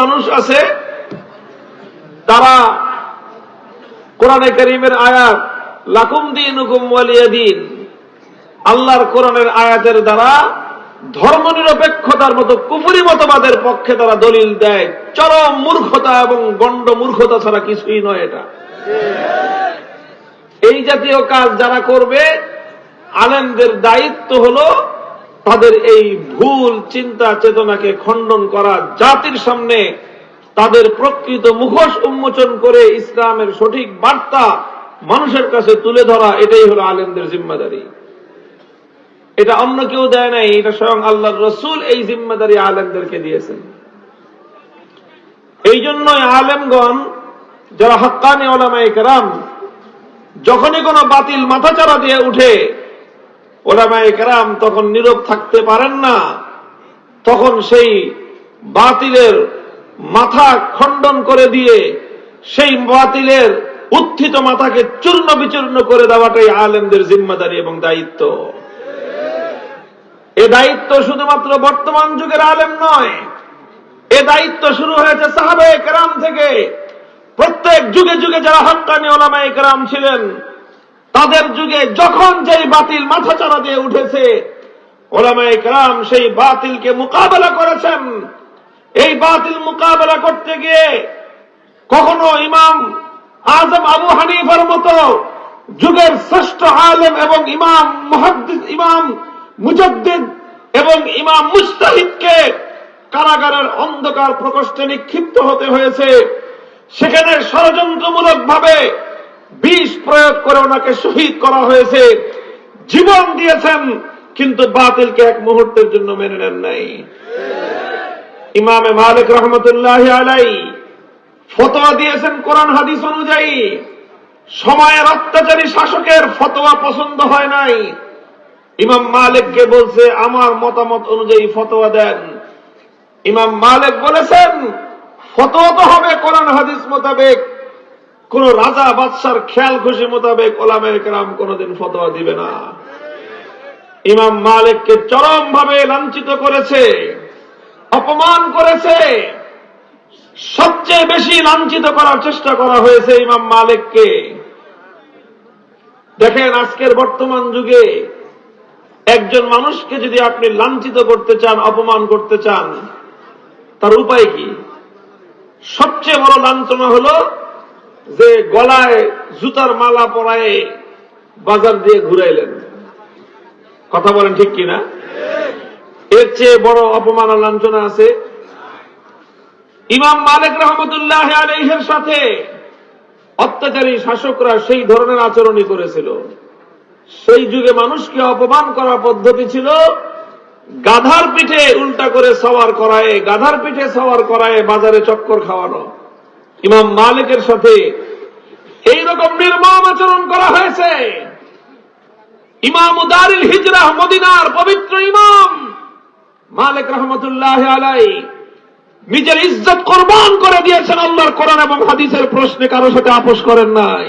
মানুষ আছে, তারা কোরআনে করিমের আয়াত, লাকুম দিন দিন আল্লাহর কোরআনের আয়াতের দ্বারা ধর্ম নিরপেক্ষতার মতো কুফুরি মতবাদের পক্ষে তারা দলিল দেয়। চরম মূর্খতা এবং গণ্ড মূর্খতা ছাড়া কিছুই নয় এটা। এই জাতীয় কাজ যারা করবে, আলেমদের দায়িত্ব হলো তাদের এই ভুল চিন্তা চেতনাকে খণ্ডন করা জাতির সামনে তাদের প্রকৃত মুখোশ উন্মোচন করে ইসলামের সঠিক বার্তা মানুষের কাছে তুলে ধরা, এটাই হলো আলেমদের জিম্মাদারি। এটা অন্য কেউ দেয় নাই, এটা স্বয়ং আল্লাহ রসুল এই জিম্মাদারি আলেমদেরকে দিয়েছেন। এই জন্যই আলেমগণ, যারা হক্কানি ওলামাই কেরাম, যখনই কোনো বাতিল মাথাচাড়া দিয়ে উঠে ওলামাই কেরাম তখন নীরব থাকতে পারেন না। তখন সেই বাতিলের মাথা খণ্ডন করে দিয়ে সেই বাতিলের উত্থিত মাথাকে চূর্ণ বিচূর্ণ করে দেওয়াটাই আলেমদের জিম্মাদারি এবং দায়িত্ব। এ দায়িত্ব শুধুমাত্র বর্তমান যুগের আলেম নয়, এ দায়িত্ব শুরু হয়েছে সাহাবে কেরাম থেকে। প্রত্যেক যুগে যুগে যারা হক্কানি ওলামাই কেরাম ছিলেন তাদের যুগে যখন যেই বাতিল মাথা চারা দিয়ে উঠেছে ওলামাই কেরাম সেই বাতিলকে মোকাবেলা করেছেন। এই বাতিল মোকাবেলা করতে গিয়ে কখনো ইমাম আজম আবু হানিফার মতো যুগের শ্রেষ্ঠ আলেম এবং ইমাম মুহাদ্দিস, ইমাম মুজদ্দিদ এবং ইমাম মুস্তাহিদকে কারাগারের অন্ধকার প্রকোষ্ঠে নিক্ষিপ্ত হতে হয়েছে। সেখানে ষড়যন্ত্রমূলক ভাবে বিষ প্রয়োগ করে ওনাকে শহীদ করা হয়েছে। জীবন দিয়েছেন, কিন্তু বাতিলকে এক মুহূর্তের জন্য মেনে নেন নাই। ইমামে মালিক রহমতুল্লাহ আলাই ফতোয়া দিয়েছেন কোরআন হাদিস অনুযায়ী সময়ের অত্যাচারী শাসকের ফতোয়া পছন্দ হয় নাই। ইমাম মালিককে বলছে, আমার মতামত অনুযায়ী ফতোয়া দেন। ইমাম মালিক বলেছেন, ফতোয়া তো হবে কোরআন হাদিস মোতাবেক। কোন রাজা বাদশার খেয়াল খুশি মোতাবেক ওলামের কেরাম কোনদিন ফতোয়া দিবে না। ইমাম মালিককে চরম ভাবে লাঞ্ছিত করেছে, অপমান করেছে। সবচেয়ে বেশি লাঞ্ছিত করার চেষ্টা করা হয়েছে ইমাম মালিককে। দেখেন আজকের বর্তমান যুগে একজন মানুষকে যদি আপনি লাঞ্ছিত করতে চান, অপমান করতে চান, তার উপায় কি? সবচেয়ে বড় লাঞ্ছনা হলো যে গলায় জুতার মালা পরায়ে বাজার দিয়ে ঘুরাইলেন। কথা বলেন ঠিক কিনা? এর চেয়ে বড় অপমান লাঞ্ছনা আছে। ইমাম মালিক রহমতুল্লাহ আলহের সাথে অত্যাচারী শাসকরা সেই ধরনের আচরণই করেছিল। সেই যুগে মানুষকে অপমান করার পদ্ধতি ছিল, গাধার পিঠে উল্টা করে সওয়ার করায়, গাধার পিঠে সওয়ার করায় বাজারে চক্কর খাওয়ানো। ইমাম মালিকের সাথে এইরকম নির্মম আচরণ করা হয়েছে। ইমাম উদারিল হিজরাহ মদিনার পবিত্র ইমাম মালিক রহমতুল্লাহ আলাই নিজের ইজ্জত কোরবান করে দিয়েছেন আল্লাহর কোরআন এবং হাদিসের প্রশ্নে কারও সাথে আপোষ করেন নাই।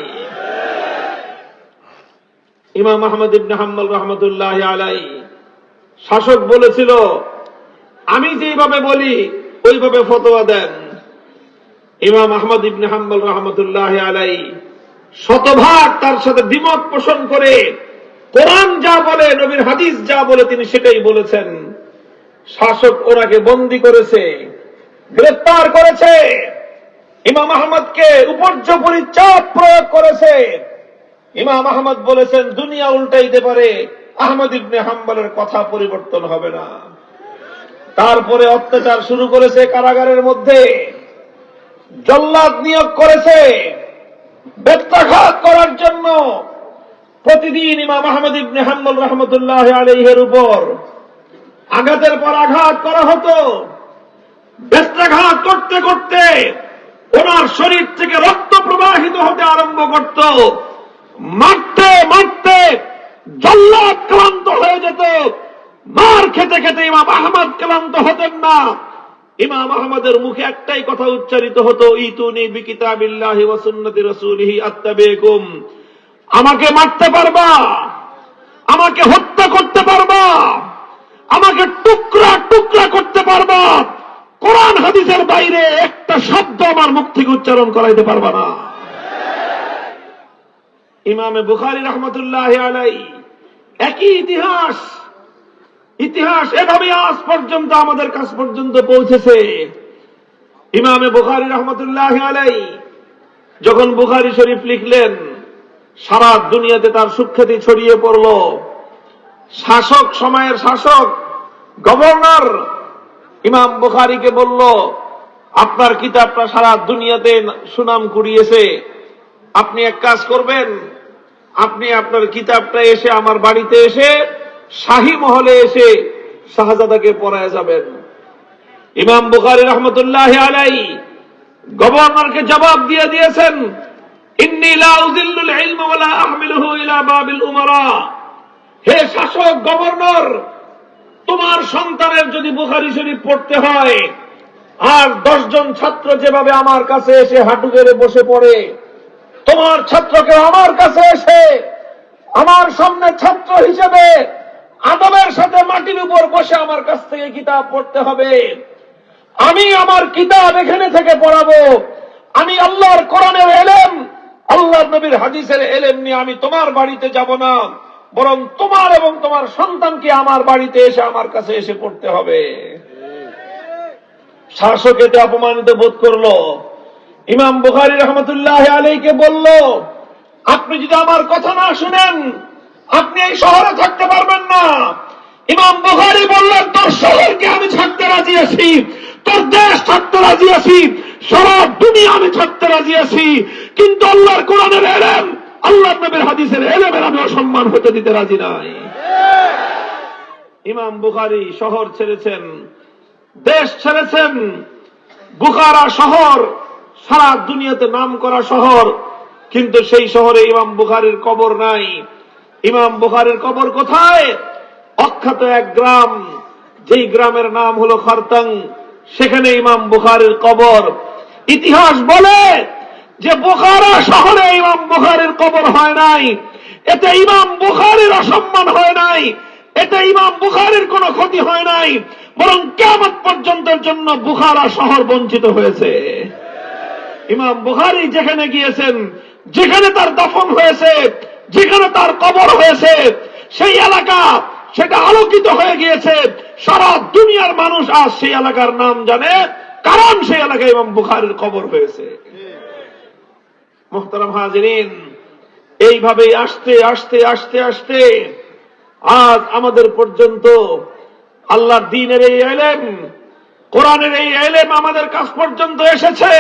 ইমাম আহমদ ইবনে হাম্মল রহমতুল্লাহ আলাই শাসক বলেছিল, আমি যেভাবে বলি, ওইভাবে ফতোয়া দেন। ইমাম আহমদ ইবনে হাম্মল রহমতুল্লাহ আলাই শতভাগ তার সাথে দ্বিমত পোষণ করে কোরআন যা বলে, নবীর হাদিস যা বলে, তিনি সেটাই বলেছেন। শাসক ওনাকে বন্দি করেছে গ্রেফতার করেছে। ইমাম আহমদকে উপর্যপরি চাপ প্রয়োগ করেছে। ইমাম আহমদ বলেছেন, দুনিয়া উল্টাইতে পারে, আহমদ ইবনে হাম্বলের কথা পরিবর্তন হবে না। তারপরে অত্যাচার শুরু করেছে কারাগারের মধ্যে। জল্লাদ নিয়োগ করেছে। ব্যত্যাঘাত করার জন্য প্রতিদিন ইমাম আহমদ ইবনে হাম্বল রহমতুল্লাহ আলহের উপর আঘাতের পর আঘাত করা হতো। ব্যস্তাঘাত করতে করতে ওনার শরীর থেকে রক্ত প্রবাহিত হতে আরম্ভ করত। মারতে মারতে জল্লাদ ক্লান্ত হয়ে যেত। মার খেতে খেতে ইমাম আহমদ ক্লান্ত হতেন না। ইমাম আহমদের মুখে একটাই কথা উচ্চারিত হতো, ইতুনি আমাকে মারতে পারবা? আমাকে হত্যা করতে পারবা? আমাকে টুকরা টুকরা করতে পারবা? কোরআন হাদিসের বাইরে একটা শব্দ আমার মুখ থেকে উচ্চারণ করাইতে পারবা না। ইমামে বুখারি রহমতুল্লাহ আলাই একই ইতিহাস ইতিহাস এভাবে আজ পর্যন্ত আমাদের কাছ পর্যন্ত পৌঁছেছে। ইমামে বুখারি রহমতুল্লাহ আলাই যখন বুখারি শরীফ লিখলেন, সারা দুনিয়াতে তার সুখ্যাতি ছড়িয়ে পড়ল। শাসক, সময়ের শাসক, গভর্নর ইমাম বুখারিকে বলল, আপনার কিতাবটা সারা দুনিয়াতে সুনাম কুড়িয়েছে। আপনি এক কাজ করবেন, আপনি আপনার কিতাবটা এসে আমার বাড়িতে এসে শাহী মহলে এসে শাহজাদাকে পড়ায় যাবেন। ইমাম বুখারি রহমতুল্লাহ আলাই গভর্নরকে জবাব দিয়ে দিয়েছেন তোমার সন্তানের যদি শরীফ পড়তে হয়, আর ছাত্র যেভাবে আমার কাছে এসে হাঁটু গেড়ে বসে পড়ে, তোমার ছাত্রকে আমার কাছে এসে আমার সামনে ছাত্র হিসেবে আদবের সাথে মাটির উপর বসে আমার কাছ থেকে কিতাব পড়তে হবে। আমি আমার কিতাব এখানে থেকে পড়াবো। আমি আল্লাহর কোরআনের এলেম, আল্লাহর নবীর হাদিসের এলেম নিয়ে আমি তোমার বাড়িতে যাব না। বরং তোমার এবং তোমার সন্তানকে আমার বাড়িতে এসে আমার কাছে এসে পড়তে হবে। শাসক এতে অপমানিত বোধ করল। ইমাম বুখারি রহমতুল্লাহ আলীকে বলল, আপনি যদি আমার কথা না শুনেন আপনি এই শহরে থাকতে পারবেন না। ইমাম বুখারি বললেন, তোর শহরকে আমি ছাড়তে রাজি আছি, তোর দেশ ছাড়তে রাজি আছি, সারা দুনিয়া আমি ছাড়তে রাজি আছি, কিন্তু আল্লাহর কোরআনের এলেম আল্লাহ নবীর হাদিসের এলেমের আমি অসম্মান হতে দিতে রাজি নাই। ইমাম বুখারি শহর ছেড়েছেন, দেশ ছেড়েছেন, বুখারা শহর, সারা দুনিয়াতে নাম করা শহর, কিন্তু সেই শহরে ইমাম বুখারির কবর নাই। ইমাম বুখারির কবর কোথায়? অখ্যাত এক গ্রাম, যেই গ্রামের নাম হলো খরতং, সেখানে ইমাম বুখারির কবর। ইতিহাস বলে যে বোখারা শহরে ইমাম বুখারির কবর হয় নাই, এতে ইমাম বুখারের অসম্মান হয় নাই, এতে ইমাম বুখারির কোনো ক্ষতি হয় নাই, বরং কেমন পর্যন্তের জন্য বুখারা শহর বঞ্চিত হয়েছে। ইমাম বুখারি যেখানে গিয়েছেন, যেখানে তার দফন হয়েছে যেখানে তার কবর হয়েছে, সেই এলাকা সেটা আলোকিত হয়ে গিয়েছে। সারা দুনিয়ার মানুষ আজ সেই এলাকার নাম জানে, কারণ সেই এলাকায় ইমাম বুখারির কবর হয়েছে। মোহতারাম হাজরিন, এইভাবেই আসতে আসতে আসতে আসতে আজ আমাদের পর্যন্ত আল্লাহর দিনের এই এলেম, কোরআনের এই এলেম আমাদের কাছ পর্যন্ত এসেছে।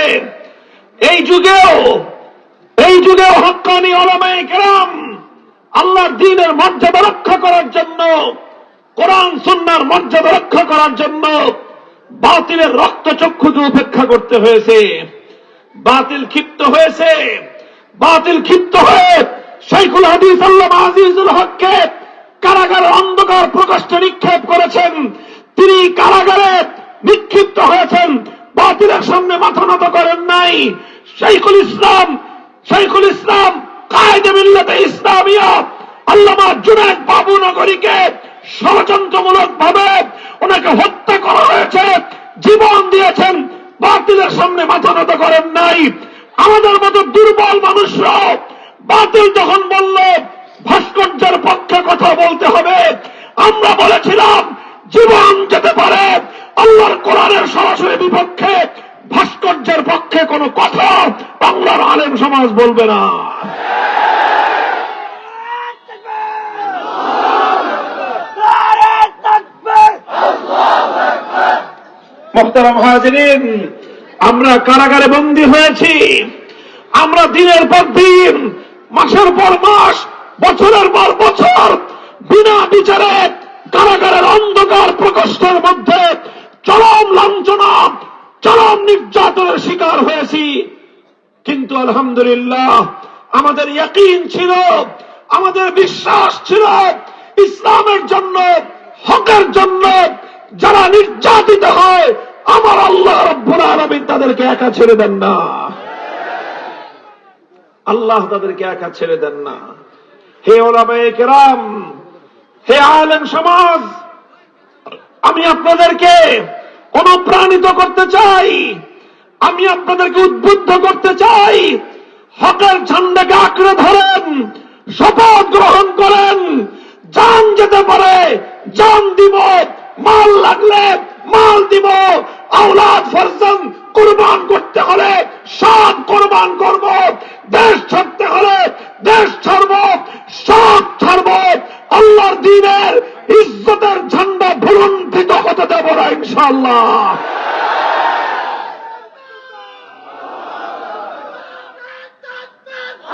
এই যুগেও এই যুগেও হক্কানি ওলামায়ে কেরাম আল্লাহর দিনের মর্যাদা রক্ষা করার জন্য, কোরআন সুন্নার মর্যাদা রক্ষা করার জন্য বাতিলের রক্ত চক্ষুকে উপেক্ষা করতে হয়েছে। বাতিল ক্ষিপ্ত হয়েছে। বাতিল ক্ষিপ্ত হয়ে শাইখুল হাদিস আল্লাহ আজিজুল হককে কারাগারের অন্ধকার প্রকোষ্ঠে নিক্ষেপ করেছেন। তিনি কারাগারে নিক্ষিপ্ত হয়েছেন। বাতিলের সামনে মাথা নত করেন নাই। শাইখুল ইসলাম শাইখুল ইসলাম কায়দে মিল্লাতে ইসলামিয়া আল্লামা জুনায়দ বাবু নগরীকে ষড়যন্ত্রমূলক ভাবে ওনাকে হত্যা বলবে না। আমরা কারাগারে বন্দী হয়েছি। আমরা দিনের পর দিন, মাসের পর মাস, বছরের পর বছর বিনা বিচারে কারাগারের অন্ধকার প্রকোষ্ঠের মধ্যে চরম লাঞ্ছনা, চরম নির্যাতনের শিকার হয়েছি। কিন্তু আলহামদুলিল্লাহ, আমাদের ইয়াকিন ছিল, আমাদের বিশ্বাস ছিল, ইসলামের জন্য, হকের জন্য যারা নির্যাতিত হয়, আমার আল্লাহ রব্বুল আলমিন তাদেরকে একা ছেড়ে দেন না। আল্লাহ তাদেরকে একা ছেড়ে দেন না। হে কেরাম, হে আলেম সমাজ, আমি আপনাদেরকে অনুপ্রাণিত করতে চাই। আমি আপনাদেরকে উদ্বুদ্ধ করতে চাই। হকের ঝান্ডাকে আঁকড়ে ধরেন, শপথ গ্রহণ করেন। জান যেতে পারে, জান দিব, মাল লাগলে মাল দিব। আওলাদ ফরজন কোরবান করতে হলে সব কোরবান করব। দেশ ছাড়তে হলে দেশ ছাড়ব, সব ছাড়ব। আল্লাহর দিনের ইজ্জতের ঝান্ডা ভুলুণ্ঠিত হতে দেব না ইনশাআল্লাহ।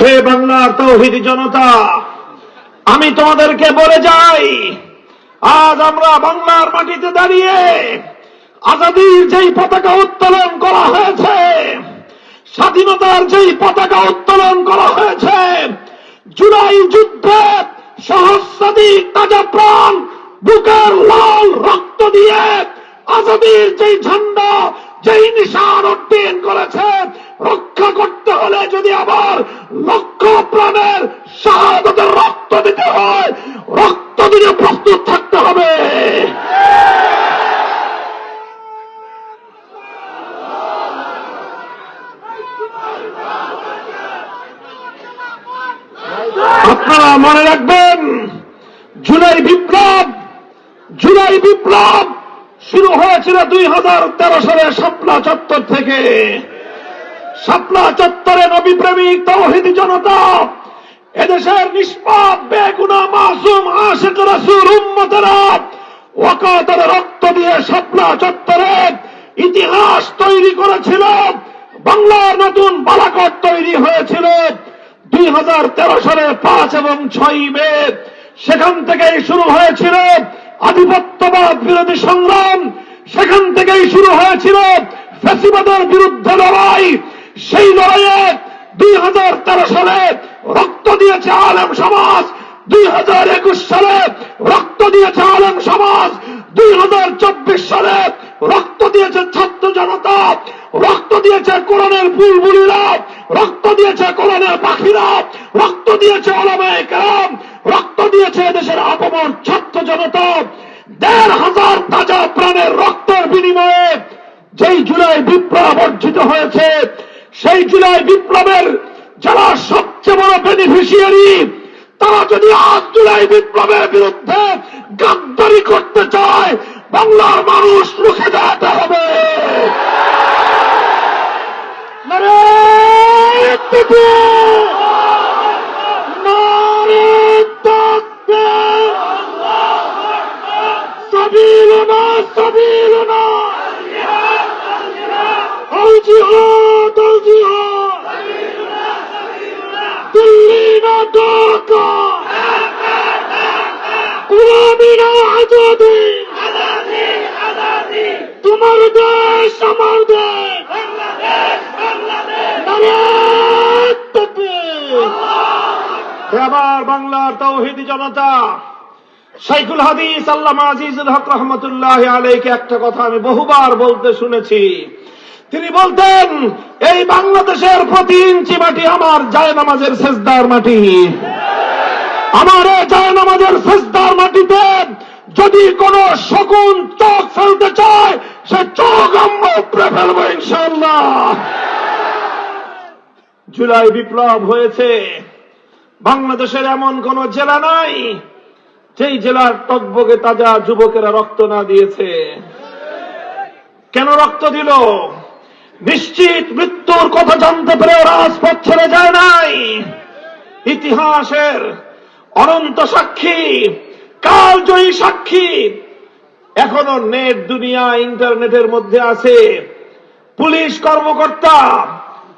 হে বাংলার তৌহিদি জনতা, আমি তোমাদেরকে বলে যাই, আজ আমরা বাংলার মাটিতে দাঁড়িয়ে আজাদির যেই পতাকা উত্তোলন করা হয়েছে, স্বাধীনতার যেই পতাকা উত্তোলন করা হয়েছে, জুলাই যুদ্ধে সহস্রাধিক তাজা প্রাণ, বুকের লাল রক্ত দিয়ে আজাদির যেই ঝান্ডা যেই নিশান উড্ডীন করেছে, রক্ষা করতে হলে যদি আবার লক্ষ প্রাণের শাহাদতের রক্ত দিতে হয়, রক্ত দিতে প্রস্তুত থাকতে হবে। আপনারা মনে রাখবেন, জুলাই বিপ্লব জুলাই বিপ্লব হয়েছিল দুই হাজার তেরো সালে শাপলা চত্বর থেকে। শাপলা চত্বরে নবী প্রেমিক, তৌহিদি জনতা, এদেশের নিষ্পাপ, বেগুনা, মাসুম আশেক রাসূল উম্মতেরা ওয়াকাতের রক্ত দিয়ে শাপলা চত্বরে ইতিহাস তৈরি করেছিল। বাংলার নতুন বালাকট তৈরি হয়েছিল। দুই হাজার তেরো সালের পাঁচ এবং ছয় মে সেখান থেকেই শুরু হয়েছিল আধিপত্যবাদ বিরোধী সংগ্রাম। সেখান থেকেই শুরু হয়েছিল ফ্যাসিবাদের বিরুদ্ধে লড়াই। সেই লড়াইয়ে দুই হাজার তেরো সালে রক্ত দিয়েছে আলেম সমাজ, দুই হাজার একুশ সালে রক্ত দিয়েছে আলেম সমাজ, দুই হাজার চব্বিশ সালে রক্ত দিয়েছে ছাত্র জনতা, রক্ত দিয়েছে কোরআনের বুলবুলিরা, রক্ত দিয়েছে কোরআনের পাখিরা, রক্ত দিয়েছে ওলামায়ে কেরাম, রক্ত দিয়েছে দেশের আপমর ছাত্র জনতা। দেড় হাজার তাজা প্রাণের রক্তের বিনিময়ে যেই জুলাই বিপ্লব অর্জিত হয়েছে, সেই জুলাই বিপ্লবের যারা সবচেয়ে বড় বেনিফিশিয়ারি তারা যদি আজ জুলাই বিপ্লবের বিরুদ্ধে গাদ্দারি করতে চায়, বাংলার মানুষ রুখে দাঁড়াতে হবে। নারে سبيلنا سبيلنا الجهاد الجهاد دلينا داكا غلامنا আজাদি তোমার দেশ আমার দেশ নারে তাকবীর! এবার বাংলার তৌহিদি জনতা শাইখুল হাদিস, আল্লামা আজিজুল হক রহমতুল্লাহ আলাইকে একটা কথা আমি বহুবার বলতে শুনেছি। তিনি বলতেন, এই বাংলাদেশের প্রতি ইঞ্চি মাটি আমার জায় নামাজের শেষদার মাটি। আমার এই জায় নামাজের শেষদার মাটিতে যদি কোন শকুন চোখ ফেলতে চায়, সে চোখ আমরা উপরে ফেলব ইনশাল্লাহ জুলাই বিপ্লব হয়েছে। বাংলাদেশের এমন কোন জেলা নাই যেই জেলার টকবগে তাজা যুবকেরা রক্ত না দিয়েছে। কেন রক্ত দিল? নিশ্চিত মৃত্যুর কথা জানতে পেরে রাজপথ ছেড়ে যায় নাই। ইতিহাসের অনন্ত সাক্ষী, কালজয়ী সাক্ষী এখনও নেট দুনিয়া ইন্টারনেটের মধ্যে আছে। পুলিশ কর্মকর্তা,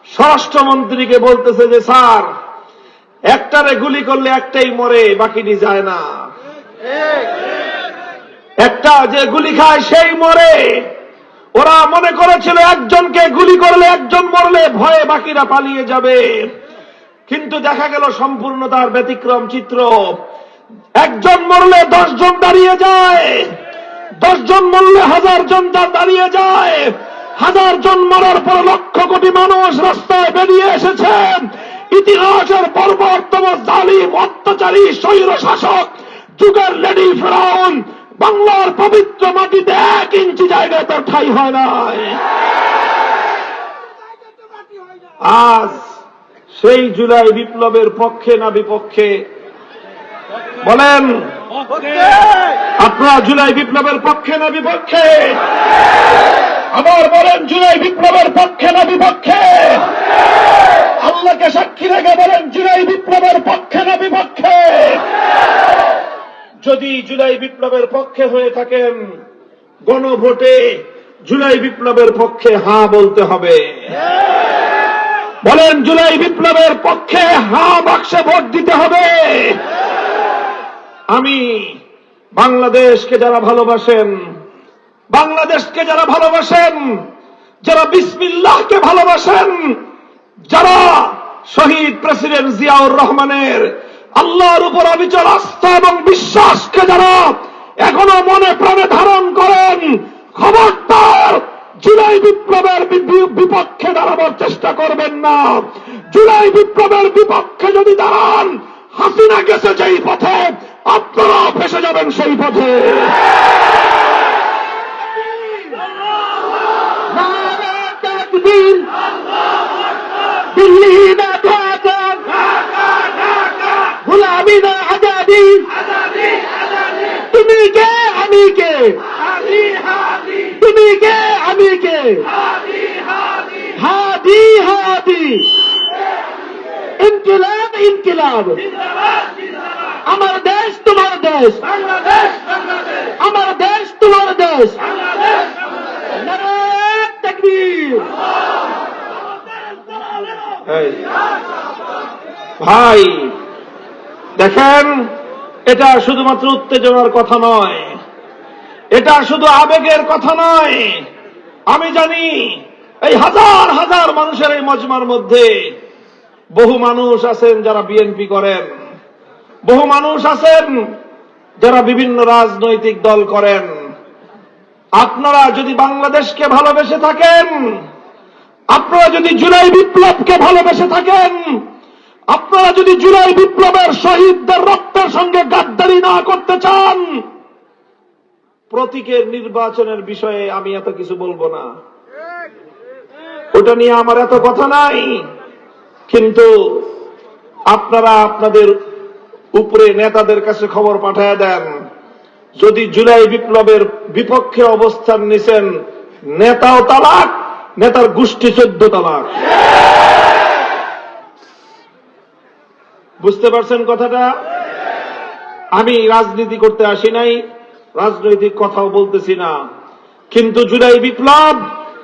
স্বরাষ্ট্রমন্ত্রীকে বলতেছে যে, স্যার, একটারে গুলি করলে একটাই মরে, বাকিটি যায় না। একটা যে গুলি খায় সেই মরে। ওরা মনে করেছিল একজনকে গুলি করলে একজন মরলে ভয়ে বাকিরা পালিয়ে যাবে। কিন্তু দেখা গেল সম্পূর্ণ তার ব্যতিক্রম চিত্র। একজন মরলে দশজন দাঁড়িয়ে যায়। দশজন মরলে হাজার জন দাঁড়িয়ে যায়। হাজার জন মরার পর লক্ষ কোটি মানুষ রাস্তায় বেরিয়ে এসেছেন ইতিহাসের বর্বরতম জালিম, অত্যাচারী স্বৈর শাসক যুগের লেডি ফেরাউন। বাংলার পবিত্র মাটিতে এক ইঞ্চি জায়গায় তার ঠাই হয় নাই। আজ সেই জুলাই বিপ্লবের পক্ষে না বিপক্ষে? বলেন, আপনারা জুলাই বিপ্লবের পক্ষে না বিপক্ষে? আবার বলেন, জুলাই বিপ্লবের পক্ষে না বিপক্ষে? আল্লাহকে সাক্ষী রেখে বলেন, জুলাই বিপ্লবের পক্ষে না বিপক্ষে যদি জুলাই বিপ্লবের পক্ষে হয়ে থাকেন, গণভোটে জুলাই বিপ্লবের পক্ষে হাঁ বলতে হবে। বলেন, জুলাই বিপ্লবের পক্ষে হাঁ বাক্সে ভোট দিতে হবে। আমি বাংলাদেশকে যারা ভালোবাসেন, বাংলাদেশকে যারা ভালোবাসেন, যারা বিসমিল্লাহকে ভালোবাসেন, যারা শহীদ প্রেসিডেন্ট জিয়াউর রহমানের আল্লাহর উপর অবিচল আস্থা এবং বিশ্বাসকে যারা এখনও মনে প্রাণে ধারণ করেন, খবরদার জুলাই বিপ্লবের বিপক্ষে দাঁড়াবার চেষ্টা করবেন না। জুলাই বিপ্লবের বিপক্ষে যদি দাঁড়ান, হাসিনা গেছে যেই পথে আপনারাও ফেসে যাবেন সেই পথে। দিল্লি না গোলামি না আজাদি তুমি কে আমি কে তুমি কে আমি কে হাদি হাদি ইনকিলাব ইনকিলাব আমার দেশ তোমার দেশ আমার দেশ তোমার দেশ নারে তাকবীর এই, ভাই দেখেন, এটা শুধুমাত্র উত্তেজনার কথা নয়। এটা শুধু আবেগের কথা নয়। আমি জানি, এই হাজার হাজার মানুষের এই মজমার মধ্যে বহু মানুষ আছেন যারা বিএনপি করেন। বহু মানুষ আছেন যারা বিভিন্ন রাজনৈতিক দল করেন। আপনারা যদি বাংলাদেশকে ভালোবেসে থাকেন, আপনারা যদি জুলাই বিপ্লবকে ভালোবেসে থাকেন আপনারা যদি জুলাই বিপ্লবের শহীদদের রক্তের সঙ্গে গাদ্দারি না করতে চান, প্রতীকের নির্বাচনের বিষয়ে আমি এত কিছু বলব না। ওটা নিয়ে আমার এত কথা নাই। কিন্তু আপনারা আপনাদের উপরে নেতাদের কাছে খবর পাঠায় দেন। যদি জুলাই বিপ্লবের বিপক্ষে অবস্থান নিছেন, নেতাও তালাক, নেতার গোষ্ঠী চোদ্দ তালাক। বুঝতে পারছেন কথাটা? আমি রাজনীতি করতে আসি নাই, রাজনৈতিক কথাও বলতেছি না। কিন্তু জুলাই বিপ্লব,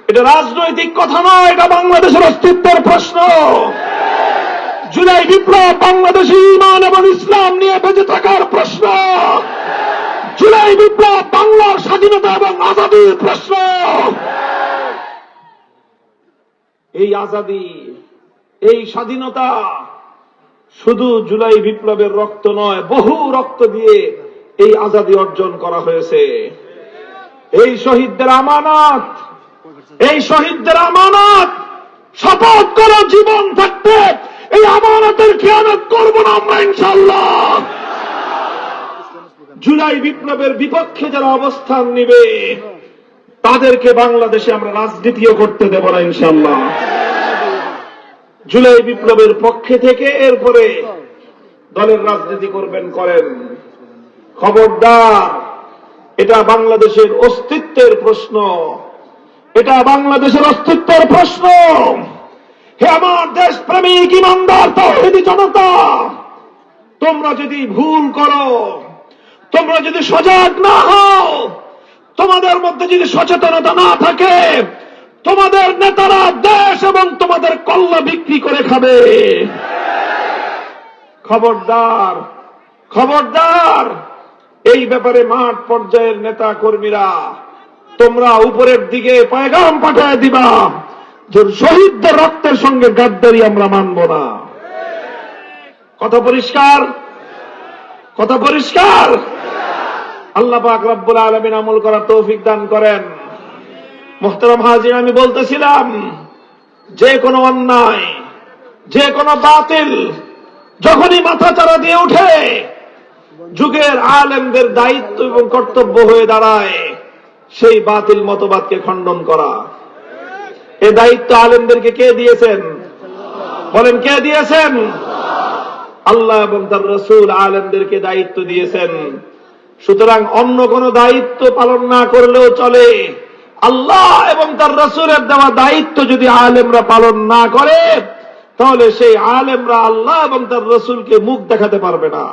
এটা রাজনৈতিক কথা নয়, এটা বাংলাদেশের অস্তিত্বের প্রশ্ন। জুলাই বিপ্লব বাংলাদেশি ইমান এবং ইসলাম নিয়ে বেঁচে থাকার প্রশ্ন। জুলাই বিপ্লব বাংলার স্বাধীনতা এবং আজাদির প্রশ্ন। এই আজাদি, এই স্বাধীনতা শুধু জুলাই বিপ্লবের রক্ত নয়, বহু রক্ত দিয়ে এই আজাদি অর্জন করা হয়েছে। এই শহীদদের আমানত, এই শহীদদের আমানত, শপথ করো, জীবন থাকতে এই আমানতের খেয়ানত করব না আমরা ইনশাল্লাহ জুলাই বিপ্লবের বিপক্ষে যারা অবস্থান নিবে, তাদেরকে বাংলাদেশে আমরা রাজনীতিও করতে দেব না ইনশাল্লাহ জুলাই বিপ্লবের পক্ষে থেকে এরপরে দলের রাজনীতি করবেন করেন। খবরদার, এটা বাংলাদেশের অস্তিত্বের প্রশ্ন। এটা বাংলাদেশের অস্তিত্বের প্রশ্ন। হে আমার দেশ প্রেমিক ইমানদার, তৌহিদি জনতা, তোমরা যদি ভুল করো, তোমরা যদি সজাগ না হও, তোমাদের মধ্যে যদি সচেতনতা না থাকে তোমাদের নেতারা দেশ এবং তোমাদের কল্লা বিক্রি করে খাবে। খবরদার খবরদার, এই ব্যাপারে মাঠ পর্যায়ের নেতা কর্মীরা তোমরা উপরের দিকে পায়গাম পাঠায় দিবা। শহীদদের রক্তের সঙ্গে গাদ্দারি আমরা মানব না। কথা পরিষ্কার? কথা পরিষ্কার? আল্লাহ পাক রব্বুল আলমিন আমল করার তৌফিক দান করেন। মোহতারাম হাজির, আমি বলতেছিলাম, যে কোনো অন্যায়, যে কোনো বাতিল, যখনই মাথা চারা দিয়ে উঠে, যুগের আলেমদের দায়িত্ব এবং কর্তব্য হয়ে দাঁড়ায়, সেই বাতিল মতবাদকে খণ্ডন করা। এ দায়িত্ব আলেমদেরকে কে দিয়েছেন? বলেন, কে দিয়েছেন? আল্লাহ এবং তার রসুল আলেমদেরকে দায়িত্ব দিয়েছেন। সুতরাং অন্য কোন দায়িত্ব পালন না করলেও চলে। আল্লাহ এবং তার রসুলের দেওয়া দায়িত্ব যদি আলেমরা পালন না করে, তাহলে সেই আলেমরা আল্লাহ এবং তার রসুলকে মুখ দেখাতে পারবে না।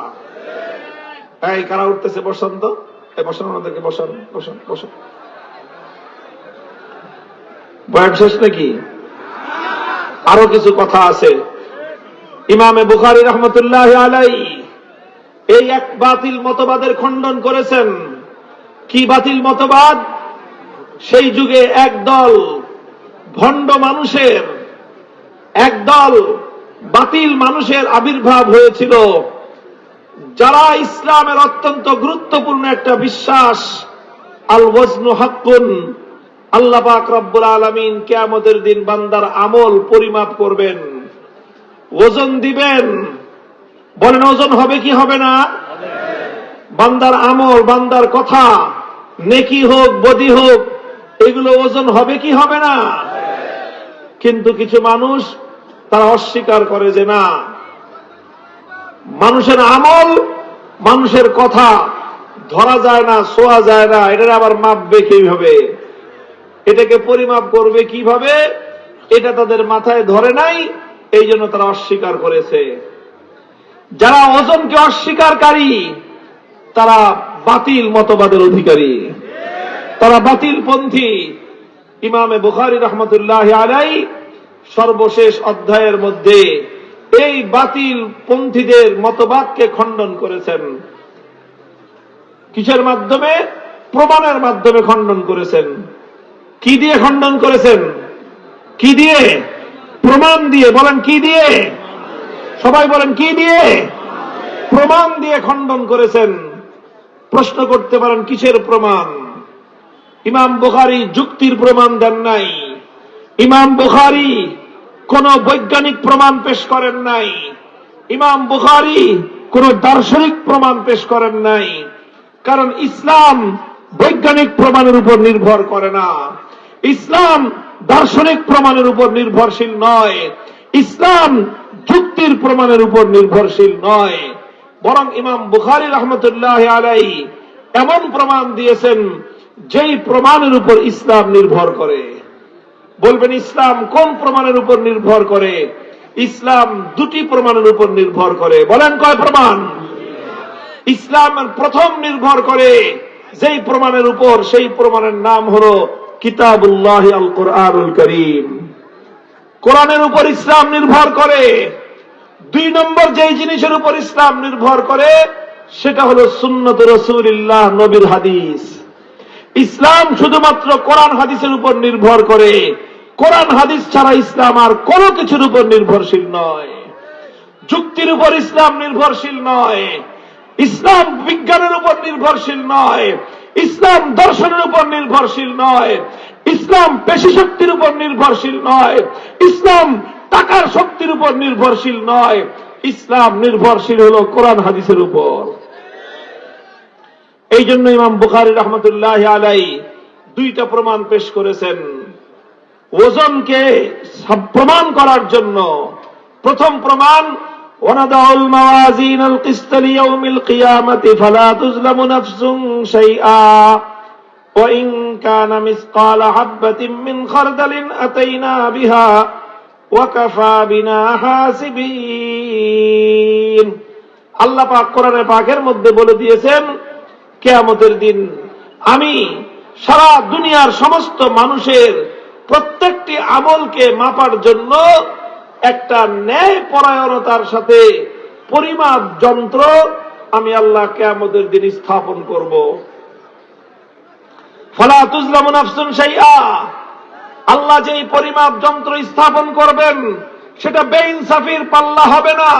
এই, কারা উঠতেছে বসন্ত বসান আমাদেরকে বসান বসান বসান। বয়ান শেষ নাকি? আরও কিছু কথা আছে। ইমামে বুখারি রহমতুল্লাহ আলাই এই এক বাতিল মতবাদের খণ্ডন করেছেন। কি বাতিল মতবাদ? সেই যুগে একদল ভণ্ড মানুষের, একদল বাতিল মানুষের আবির্ভাব হয়েছিল। যারা ইসলামের অত্যন্ত গুরুত্বপূর্ণ একটা বিশ্বাস আল ওয়াজনু হাক্কুন, আল্লাহ পাক রব্বুল আলামিন কিয়ামতের দিন বান্দার আমল পরিমাপ করবেন। ওজন দিবেন। বলেন ওজন হবে কি হবে না? বান্দার আমল, বান্দার কথা, নেকি হোক, বদি হোক এগুলো ওজন হবে কি হবে না? কিন্তু কিছু মানুষ তারা অস্বীকার করে যে না, মানুষের আমল মানুষের কথা ধরা যায় না, শোয়া যায় না, এটার আবার মাপবে কীভাবে? এটাকে পরিমাপ করবে কীভাবে? এটা তাদের মাথায় ধরে নাই, এই জন্য তারা অস্বীকার করেছে। যারা ওজনকে অস্বীকারী, তারা বাতিল মতবাদের অধিকারী। তারা বাতিল পন্থী ইমামে বুখারি রহমতুল্লাহ আলাই সর্বশেষ অধ্যায়ের মধ্যে এই বাতিল পন্থীদের মতবাদকে খণ্ডন করেছেন। কিসের মাধ্যমে? প্রমাণের মাধ্যমে খণ্ডন করেছেন। কি দিয়ে খণ্ডন করেছেন? কি দিয়ে? প্রমাণ দিয়ে। বলেন কি দিয়ে? সবাই বলেন কি দিয়ে? প্রমাণ দিয়ে খণ্ডন করেছেন। প্রশ্ন করতে পারেন কিসের প্রমাণ? ইমাম বুখারি যুক্তির প্রমাণ দেন নাই। ইমাম বুখারি কোন বৈজ্ঞানিক প্রমাণ পেশ করেন নাই। ইমাম বুখারি কোন দার্শনিক প্রমাণ পেশ করেন নাই। কারণ ইসলাম বৈজ্ঞানিক প্রমাণের উপর নির্ভর করে না। ইসলাম দার্শনিক প্রমাণের উপর নির্ভরশীল নয়। ইসলাম যুক্তির প্রমাণের উপর নির্ভরশীল নয়। বরং ইমাম বুখারি রহমতুল্লাহ আলাই এমন প্রমাণ দিয়েছেন যেই প্রমাণের উপর ইসলাম নির্ভর করে, বলবেন ইসলাম কোন প্রমাণের উপর নির্ভর করে? ইসলাম দুটি প্রমাণের উপর নির্ভর করে। বলেন কয় প্রমাণ? ইসলামের প্রথম নির্ভর করে যেই প্রমাণের উপর, সেই প্রমাণের নাম হল কিতাবুল্লাহ আল কোরআনুল করিম। কোরআনের উপর ইসলাম নির্ভর করে, দুই নম্বর যেই জিনিসের উপর ইসলাম নির্ভর করে, সেটা হলো সুন্নত রসুল্লাহ নবীর হাদিস। ইসলাম শুধুমাত্র কোরআন হাদিসের উপর নির্ভর করে। কোরআন হাদিস ছাড়া ইসলাম আর কোনো কিছুর উপর নির্ভরশীল নয়। যুক্তির উপর ইসলাম নির্ভরশীল নয়। ইসলাম বিজ্ঞানের উপর নির্ভরশীল নয়। ইসলাম দর্শনের উপর নির্ভরশীল নয়। ইসলাম পেশি শক্তির উপর নির্ভরশীল নয়। ইসলাম টাকার শক্তির উপর নির্ভরশীল নয়। ইসলাম নির্ভরশীল হল কোরআন হাদিসের উপর। এই জন্য ইমাম বুখারি রহমতুল্লাহ আলাই দুইটা প্রমাণ পেশ করেছেন ওজনকে সব- প্রমাণ করার জন্য প্রথম প্রমাণ ونضع الموازين القسط ليوم القيامة فلا تظلم نفس شيئا وإن كان مثقال حبة من خردل أتينا بها وكفى بنا حاسبين আল্লাহ পাক কোরআনে পাকের মধ্যে বলে দিয়েছেন কেয়ামতের দিন আমি সারা দুনিয়ার সমস্ত মানুষের প্রত্যেকটি আমলকে মাপার জন্য একটা ন্যায় পরায়ণতার সাথে পরিমাপ যন্ত্র আমি আল্লাহ কেয়ামতের দিন স্থাপন করব। ফলা তুজলাম নাফসুন শাইআ। আল্লাহ যেই পরিমাপ যন্ত্র স্থাপন করবেন, সেটা বেইনসাফির পাল্লা হবে না।